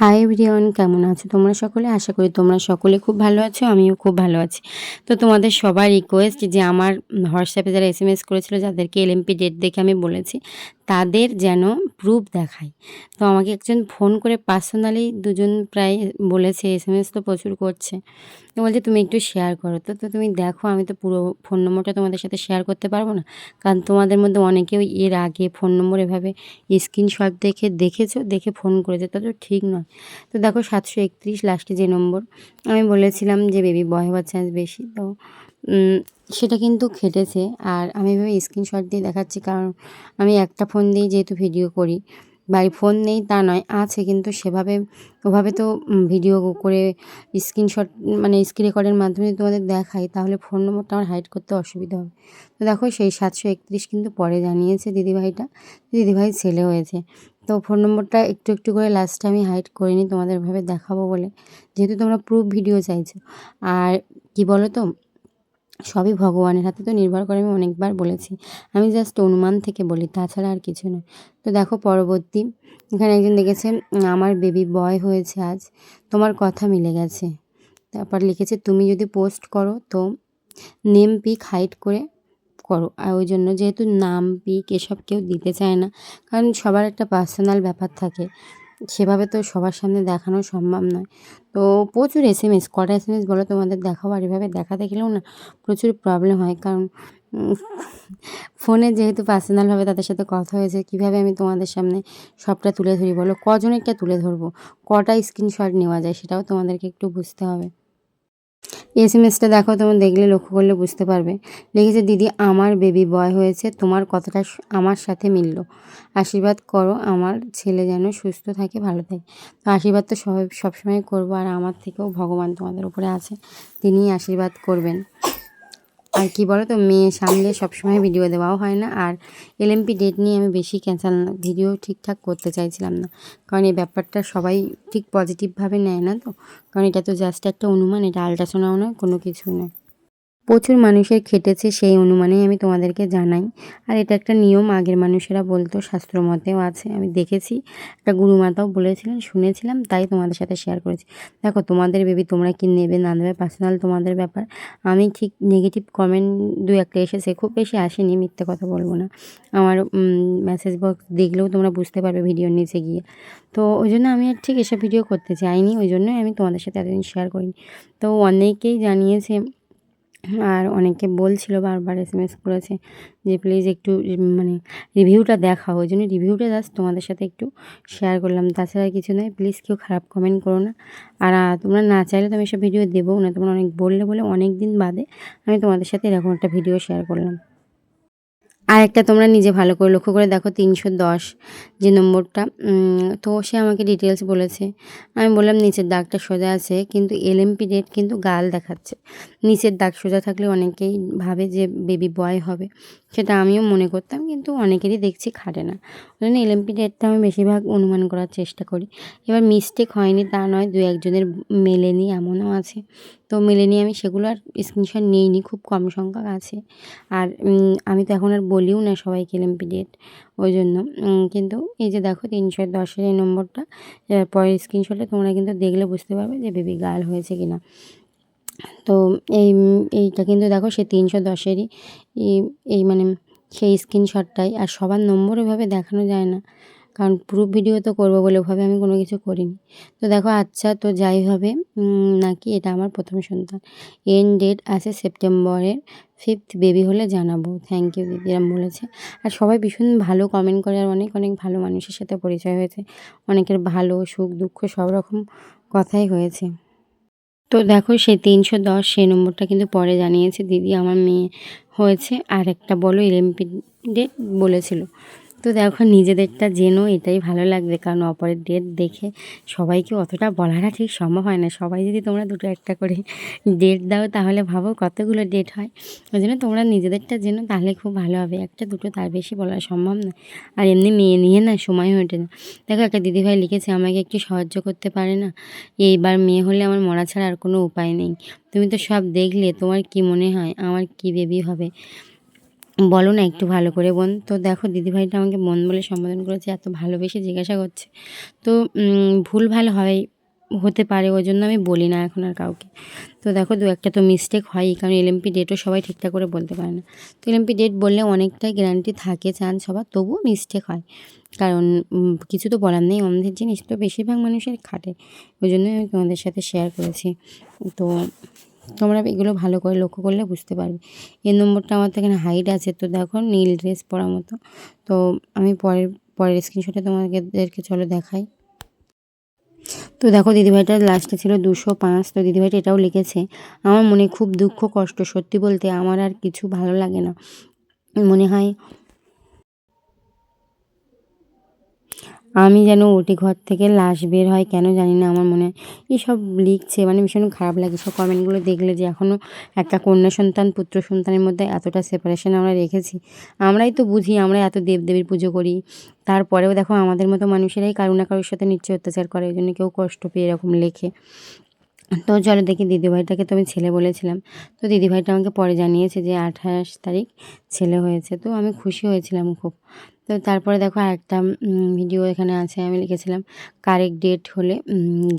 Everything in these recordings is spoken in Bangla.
হাই এভরিওয়ান কেমন আছো তোমরা সকলে? আশা করি তোমরা সকলে খুব ভালো আছো, আমিও খুব ভালো আছি। তো তোমাদের সবার রিকোয়েস্ট যে আমার হোয়াটসঅ্যাপে যারা এস এম এস করেছিল, যাদেরকে এলএমপি ডেট দেখে আমি বলেছি তাদের যেন প্রুফ দেখায়। তো আমাকে একজন ফোন করে পার্সোনালি দুজন প্রায় বলেছে এস এম এস তো প্রচুর করছে। তো বলছে, তুমি একটু শেয়ার করো। তো তো তুমি দেখো, আমি তো পুরো ফোন নম্বরটা তোমাদের সাথে শেয়ার করতে পারব না। কারণ তোমাদের মধ্যে অনেকেও এর আগে ফোন নম্বর এভাবে স্ক্রিনশট দেখে দেখেছ, দেখে ফোন করেছে। তা, তো ঠিক নয়। তো দেখো, সাতশো একত্রিশ লাস্টে যে নম্বর আমি বলেছিলাম যে বেবি বয় হওয়ার চান্স বেশি। তো সেটা কিন্তু খেটেছে আর আমি এভাবে স্ক্রিনশট দিয়ে দেখাচ্ছি কারণ আমি একটা ফোন দিয়েই যেহেতু ভিডিও করি বাড়ি ফোন নেই তা নয়, আছে কিন্তু সেভাবে, ওভাবে তো ভিডিও করে স্ক্রিনশট মানে স্ক্রিন রেকর্ডের মাধ্যমে তোমাদের দেখাই, তাহলে ফোন নম্বরটা আমার হাইড করতে অসুবিধা হবে। তো দেখো সেই সাতশো একত্রিশ কিন্তু পরে জানিয়েছে দিদিভাইটা, দিদিভাই ছেলে হয়েছে। তো ফোন নম্বরটা একটু একটু করে লাস্টে আমি হাইড করিনি তোমাদের ভাবে দেখাবো বলে। যেহেতু তোমরা প্রুফ ভিডিও চাইছো। আর কি বলো তো সবই ভগবানের হাতে তো নির্ভর করে, আমি অনেকবার বলেছি। আমি জাস্ট অনুমান থেকে বলি, তাছাড়া আর কিছু নয়। তো দেখো পরবর্তী, এখানে একজন দেখেছে, আমার বেবি বয় হয়েছে আজ, তোমার কথা মিলে গেছে। তারপর লিখেছে, তুমি যদি পোস্ট করো তো নেম পিক হাইট করে করো। আর ওই জন্য যেহেতু নাম পিক এসব কেউ দিতে চায় না, কারণ সবার একটা পার্সোনাল ব্যাপার থাকে। সেভাবে তো সবার সামনে দেখানো সম্ভব নয়। তো প্রচুর এস এম এস কটা এস এম এস বলো তোমাদের দেখাও আর এভাবে দেখাতে গেলেও না প্রচুর প্রবলেম হয়। কারণ ফোনে যেহেতু পার্সোনালভাবে তাদের সাথে কথা হয়েছে, কীভাবে আমি তোমাদের সামনে সবটা তুলে ধরি বলো? কজনেরটা তুলে ধরবো? কটা স্ক্রিনশট নেওয়া যায় সেটাও তোমাদেরকে একটু বুঝতে হবে। এস এম এসটা দেখো, তোমার দেখলে লক্ষ্য করলে বুঝতে পারবে। লিখেছে, দিদি, আমার বেবি বয় হয়েছে, তোমার কথাটা আমার সাথে মিলল। আশীর্বাদ করো, আমার ছেলে যেন সুস্থ থাকে, ভালো থাকে। তো আশীর্বাদ তো সব সবসময় করব, আর আমার থেকেও ভগবান তোমাদের উপরে আছে, তিনিই আশীর্বাদ করবেন। আর কি বলো তো মেয়ে সামলে সবসময় ভিডিও দেওয়াও হয় না। আর এলএমপি ডেট নিয়ে আমি বেশি ক্যান্সেল ভিডিও ঠিকঠাক করতে চাইছিলাম না। কারণ এই ব্যাপারটা সবাই ঠিক পজিটিভভাবে নেয় না তো। কারণ এটা তো জাস্ট একটা অনুমান, এটা আলট্রাসোনাও নয়, কোনো কিছু নয়। প্রচুর মানুষের খেটেছে সেই অনুমানেই আমি তোমাদেরকে জানাই। আর এটা একটা নিয়ম, আগের মানুষেরা বলতো শাস্ত্র মতেও আছে, আমি দেখেছি। একটা গুরুমাতাও বলেছিলেন, শুনেছিলাম, তাই তোমাদের সাথে শেয়ার করেছি। দেখো, তোমাদের বেবি তোমরা কি নেবে না নেবে পার্সোনাল তোমাদের ব্যাপার। আমি ঠিক নেগেটিভ কমেন্ট দু একটা এসেছে, খুব বেশি আসেনি, মিথ্যে কথা বলব না। আমার মেসেজ বক্স দেখলেও তোমরা বুঝতে পারবে ভিডিওর নিচে গিয়ে। তো ওই জন্য আমি আর ঠিক এসব ভিডিও করতে চাইনি, ওই জন্যই আমি তোমাদের সাথে এতদিন শেয়ার করিনি। তো অনেকেই জানিয়েছে আর অনেকে বলছিল বারবার এস এম এস করেছে যে প্লিজ একটু মানে রিভিউটা দেখাও। ওই জন্য রিভিউটা জাস্ট তোমাদের সাথে একটু শেয়ার করলাম। তাছাড়া কিছু নয় প্লিজ কেউ খারাপ কমেন্ট করো না। আর তোমরা না চাইলে তো আমি এসব ভিডিও দেবো না। তোমরা অনেক বললে বলে অনেক দিন বাদে আমি তোমাদের সাথে এরকম একটা ভিডিও শেয়ার করলাম। আর একটা তোমরা নিজে ভালো করে লক্ষ্য করে দেখো, তিনশো দশ যে নম্বরটা। তো সে আমাকে ডিটেলস বলেছে। আমি বললাম, নিচের দাগটা সোজা আছে, কিন্তু এলএমপি ডেট কিন্তু গাল দেখাচ্ছে। নিচের দাগ সোজা থাকলে অনেকেই ভাবে যে বেবি বয় হবে। সেটা আমিও মনে করতাম, কিন্তু অনেকেরই দেখছি খাটে না। ওই জন্য এলএমপি ডেটটা আমি বেশিরভাগ অনুমান করার চেষ্টা করি। এবার মিস্টেক হয়নি তা নয়, দু একজনের মেলেনি এমনও আছে। তো মেলেনি আমি সেগুলো আর স্ক্রিনশট নিইনি, খুব কম সংখ্যক আছে। আর আমি তো এখন আর বলিও না সবাইকে এলএমপি ডেট ওই জন্য। কিন্তু এই যে দেখো তিনশো দশের এই নম্বরটা পরের স্ক্রিনশটে তোমরা কিন্তু দেখলে বুঝতে পারবে যে বেবি গার্ল হয়েছে কি না তো এই, এইটা কিন্তু দেখো সে তিনশো দশেরই এই মানে সেই স্ক্রিনশটটাই। আর সবার নম্বর ওইভাবে দেখানো যায় না। কারণ প্রুফ ভিডিও তো করব বলে ওভাবে আমি কোনো কিছু করিনি। তো দেখো আচ্ছা তো যাই হবে। নাকি এটা আমার প্রথম সন্তান। এন ডেট আছে সেপ্টেম্বরের ফিফথ। বেবি হলে জানাব। থ্যাংক ইউ, দিদি, এরম বলেছে। আর সবাই ভীষণ ভালো কমেন্ট করে। আর অনেক অনেক ভালো মানুষের সাথে পরিচয় হয়েছে। অনেকের ভালো সুখ, দুঃখ সব রকম কথাই হয়েছে। তো দেখো সেই তিনশো দশ, সেই নম্বরটা কিন্তু পরে জানিয়েছে দিদি, আমার মেয়ে হয়েছে। আর একটা বলো এলএমপি ডেট বলেছিল। তো দেখো নিজেদেরটা জেনো, এটাই ভালো লাগবে। কারণ অপরের ডেট দেখে সবাইকে অতটা বলাটা ঠিক সম্ভব হয় না। সবাই যদি তোমরা দুটো একটা করে ডেট দাও, তাহলে ভাবো কতগুলো ডেট হয়। ওই জন্য তোমরা নিজেদেরটা জেনো, তাহলে খুব ভালো হবে। একটা দুটো তার বেশি বলা সম্ভব না। আর এমনি মেয়ে নিয়ে না, সময় হয়ে ওঠে না। দেখো একটা দিদিভাই লিখেছে, আমাকে একটু সাহায্য করতে পারে না? এইবার মেয়ে হলে আমার মরা ছাড়া আর কোনো উপায় নেই। তুমি তো সব দেখলে, তোমার কি মনে হয়? আমার কি বেবি হবে? বলো না একটু ভালো করে বোন। তো দেখো দিদিভাইটা আমাকে মন বলে সম্বোধন করেছে, এত ভালোবেসে জিজ্ঞাসা করছে। তো ভুল ভালো হয়, হতে পারে ওই জন্য আমি বলি না এখন আর কাউকে। তো দেখো দু একটা তো মিস্টেক হয়ই, কারণ এলএমপি ডেটও সবাই ঠিকঠাক করে বলতে পারে না। তো এলএমপি ডেট বললে অনেকটাই গ্যারান্টি থাকে, চান সবার, তবুও মিস্টেক হয়। কারণ কিছু তো বলার নেই, অন্ধের জিনিস তো বেশিরভাগ মানুষের খাটে। ওই জন্যই আমি তোমাদের সাথে শেয়ার করেছি। তো তোমরা এগুলো ভালো করে লক্ষ্য করলে বুঝতে পারবে। এই নম্বরটা আমার তো এখানে হাইট আছে, তো দেখো নীল ড্রেস পরা মতো। তো আমি পরের পরের স্ক্রিনশটে তোমাদেরকে চলো দেখাই। তো দেখো দিদিভাইটার লাস্টে ছিল দুশো পাঁচ, তো দিদিভাইটা এটাও লিখেছে, আমার মনে খুব দুঃখ, কষ্ট সত্যি বলতে আমার আর কিছু ভালো লাগে না। মনে হয় আমি যেন ওটি ঘর থেকে লাশ বের হয়, কেন জানি না আমার মনে হয়। এইসব লিখছে মানে ভীষণ খারাপ লাগে। সব কমেন্টগুলো দেখলে যে এখনও একটা কন্যা সন্তান, পুত্র সন্তানের মধ্যে এতটা সেপারেশন আমরা রেখেছি। আমরাই তো বুঝি, আমরা এত দেবদেবীর পুজো করি। তারপরেও দেখো আমাদের মতো মানুষেরাই কারও না কারোর সাথে নিশ্চয় অত্যাচার করে ওই জন্য কেউ কষ্ট পেয়ে এরকম লেখে। তো চলো দেখি, দিদিভাইটাকে তো আমি ছেলে বলেছিলাম। তো দিদিভাইটা আমাকে পরে জানিয়েছে যে আঠাশ তারিখ ছেলে হয়েছে। তো আমি খুশি হয়েছিলাম খুব। তো তারপরে দেখো আরেকটা ভিডিও এখানে আছে, আমি লিখেছিলাম কারেক্ট ডেট হলে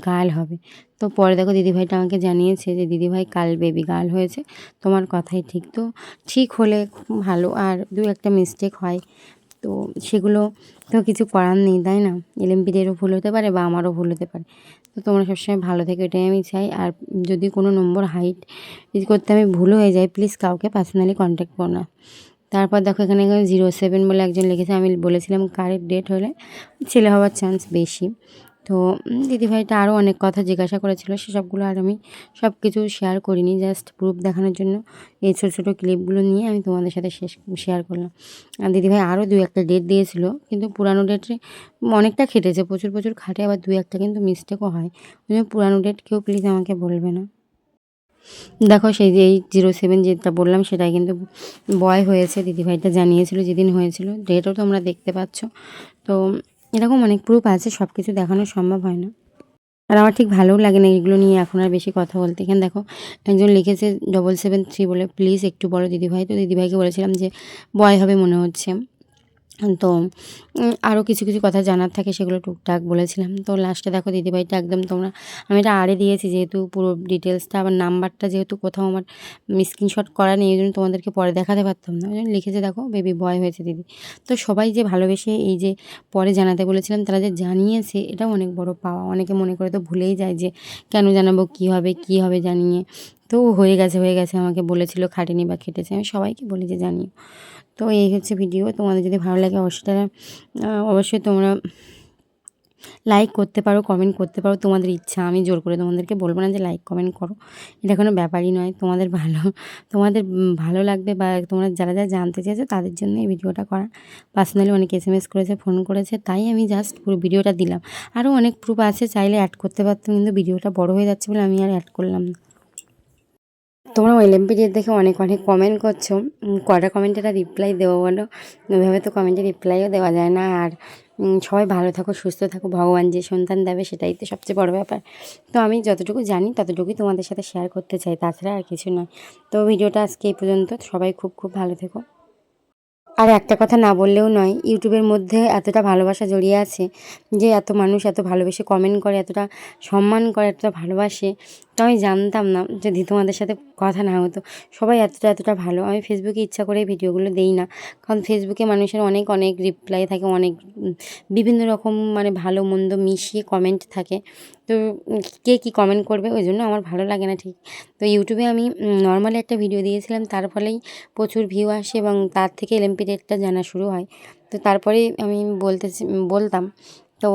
গাল হবে। তো পরে দেখো দিদিভাইটা আমাকে জানিয়েছে যে, দিদিভাই, কাল বেবি গাল হয়েছে, তোমার কথাই ঠিক। তো ঠিক হলে খুব ভালো, আর দু একটা মিস্টেক হয়। তো সেগুলো তো কিছু করার নেই, তাই না? এলএমপিদেরও ভুল হতে পারে বা আমারও ভুল হতে পারে। তো তোমরা সবসময় ভালো থেকে, এটাই আমি চাই। আর যদি কোনো নম্বর হাইট করতে আমি ভুল হয়ে যাই প্লিজ কাউকে পার্সোনালি কন্ট্যাক্ট করো না। তারপর দেখো এখানে জিরো সেভেন বলে একজন লিখেছে, আমি বলেছিলাম কারেক্ট ডেট হলে ছেলে হওয়ার চান্স বেশি। তো দিদিভাইটা আরও অনেক কথা জিজ্ঞাসা করেছিল সেসবগুলো আর আমি সব কিছু শেয়ার করিনি জাস্ট প্রুফ দেখানোর জন্য এই ছোটো ছোটো ক্লিপগুলো নিয়ে আমি তোমাদের সাথে শেষ শেয়ার করলাম। আর দিদিভাই আরও দু একটা ডেট দিয়েছিল, কিন্তু পুরানো ডেটে অনেকটা খেটেছে, প্রচুর প্রচুর খাটে, আবার দু একটা কিন্তু মিস্টেকও হয়। ওই জন্য পুরানো ডেট কেউ প্লিজ আমাকে বলবে না। দেখো সেই যে এই জিরো সেভেন যেটা বললাম, সেটাই কিন্তু বয় হয়েছে, দিদিভাইটা জানিয়েছিল যেদিন হয়েছিল। ডেটও তোমরা দেখতে পাচ্ছ। তো এরকম অনেক প্রুফ আছে সব কিছু দেখানো সম্ভব হয় না। আর আমার ঠিক ভালোও লাগে না এগুলো নিয়ে এখন আর বেশি কথা বলতে। এখানে দেখো, একজন লিখেছে ডবল সেভেন থ্রি বলে প্লিজ একটু বড় দিদিভাই। তো দিদিভাইকে বলেছিলাম যে বয় হবে মনে হচ্ছে। তো আরও কিছু কিছু কথা জানার থাকে সেগুলো টুকটাক বলেছিলাম। তো লাস্টে দেখো দিদিভাইটা একদম তোমরা, আমি এটা আড়ে দিয়েছি যেহেতু পুরো ডিটেলসটা আবার নাম্বারটা যেহেতু কোথাও আমার স্ক্রিনশট করা নেই এই জন্য তোমাদেরকে পরে দেখাতে পারতাম না। ওই জন্য লিখেছে দেখো বেবি বয় হয়েছে দিদি। তো সবাই যে ভালোবেসে এই যে পরে জানাতে বলেছিলাম, তারা যে জানিয়েছে, এটাও অনেক বড় পাওয়া। অনেকে মনে করে তো ভুলেই যায় যে, কেন জানাব, কী হবে কী হবে জানিয়ে? তো হয়ে গেছে হয়ে গেছে। আমাকে বলেছিল খাটেনি বা খেটেছে। আমি সবাইকে বলি যে জানিও। তো এই হচ্ছে ভিডিও তোমাদের যদি ভালো লাগে অবশ্যই অবশ্যই তোমরা লাইক করতে পারো কমেন্ট করতে পারো। তোমাদের ইচ্ছা, আমি জোর করে তোমাদেরকে বলব না যে লাইক কমেন্ট করো। এটা কোনো ব্যাপারই নয়। তোমাদের ভালো তোমাদের ভালো লাগবে বা তোমরা যারা যারা জানতে চেয়েছো তাদের জন্য এই ভিডিওটা করা। পার্সোনালি অনেক এস এম এস করেছে ফোন করেছে, তাই আমি জাস্ট পুরো ভিডিওটা দিলাম। আরও অনেক প্রুফ আছে, চাইলে অ্যাড করতে পারতাম কিন্তু ভিডিওটা বড় হয়ে যাচ্ছে বলে আমি আর অ্যাড করলাম না। তোমরা ওয়েলএম পিডিএফ দেখে অনেক অনেক কমেন্ট করছ কটা কমেন্টেরা রিপ্লাই দেবো বলো? ওইভাবে তো কমেন্টে রিপ্লাইও দেওয়া যায় না। আর সবাই ভালো থাকো, সুস্থ থাকো, ভগবান যে সন্তান দেবে সেটাই তো সবচেয়ে বড় ব্যাপার। তো আমি যতটুকু জানি ততটুকুই তোমাদের সাথে শেয়ার করতে চাই, তাছাড়া আর কিছু নয়। তো ভিডিওটা আজকে এই পর্যন্ত, সবাই খুব খুব ভালো থেকো। আর একটা কথা না বললেও নয়, ইউটিউবের মধ্যে এতটা ভালোবাসা জড়িয়ে আছে যে এত মানুষ এত ভালোবেসে কমেন্ট করে, এতটা সম্মান করে, এতটা ভালোবাসে তো আমি জানতাম না যদি তোমাদের সাথে কথা না হতো। সবাই এতটা এতটা ভালো। আমি ফেসবুকে ইচ্ছা করে ভিডিওগুলো দেই না। কারণ ফেসবুকে মানুষের অনেক অনেক রিপ্লাই থাকে, অনেক বিভিন্ন রকম মানে ভালো, মন্দ মিশিয়ে কমেন্ট থাকে। তো কে কী কমেন্ট করবে? ওই জন্য আমার ভালো লাগে না ঠিক। তো ইউটিউবে আমি নর্মালি একটা ভিডিও দিয়েছিলাম, তার ফলেই প্রচুর ভিউ আসে এবং তার থেকে এলএমপি রেটটা জানা শুরু হয়। তো তারপরেই আমি বলতে বলতাম, তো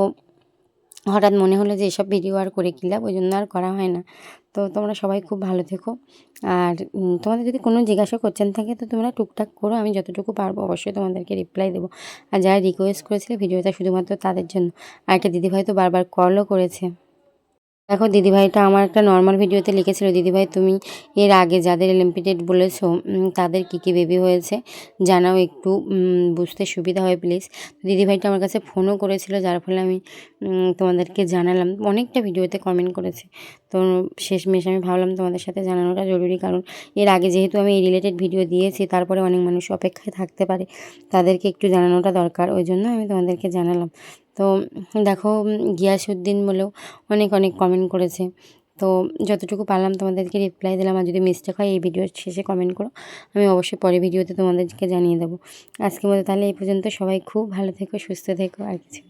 হঠাৎ মনে হলো যে এসব ভিডিও আর করে কী লাভ? ওই জন্য আর করা হয় না। তো তোমরা সবাই খুব ভালো থেকো। আর তোমাদের যদি কোনো জিজ্ঞাসা করছেন থাকে, তো তোমরা টুকটাক করো, আমি যতটুকু পারব অবশ্যই তোমাদেরকে রিপ্লাই দেবো। আর যারা রিকোয়েস্ট করেছিলে ভিডিওটা শুধুমাত্র তাদের জন্য। আর একটা দিদিভাই তো বারবার কলও করেছে। দেখো, দিদিভাইটা আমার একটা নর্মাল ভিডিওতে লিখেছিল, দিদিভাই, তুমি এর আগে যাদের এলিম্পিটেড বলেছ তাদের কী কী বেবি হয়েছে জানাও একটু বুঝতে সুবিধা হয় প্লিজ দিদিভাইটা আমার কাছে ফোনও করেছিল, যার ফলে আমি তোমাদেরকে জানালাম। অনেকটা ভিডিওতে কমেন্ট করেছে। তো শেষমেশ আমি ভাবলাম তোমাদের সাথে জানানোটা জরুরি, কারণ এর আগে যেহেতু আমি এই রিলেটেড ভিডিও দিয়েছি, তারপরে অনেক মানুষ অপেক্ষায় থাকতে পারে, তাদেরকে একটু জানানোটা দরকার, ওই জন্য আমি তোমাদেরকে জানালাম। তো দেখো গিয়াসুদ্দিন বলেও অনেক অনেক কমেন্ট করেছে। তো যতটুকু পারলাম তোমাদেরকে রিপ্লাই দিলাম, আর যদি মিস্টেক হয়, এই ভিডিওর শেষে কমেন্ট করো। আমি অবশ্যই পরে ভিডিওতে তোমাদেরকে জানিয়ে দেবো। আজকের মতো তাহলে এই পর্যন্ত। সবাই খুব ভালো থেকো, সুস্থ থেকো, আর কিছু।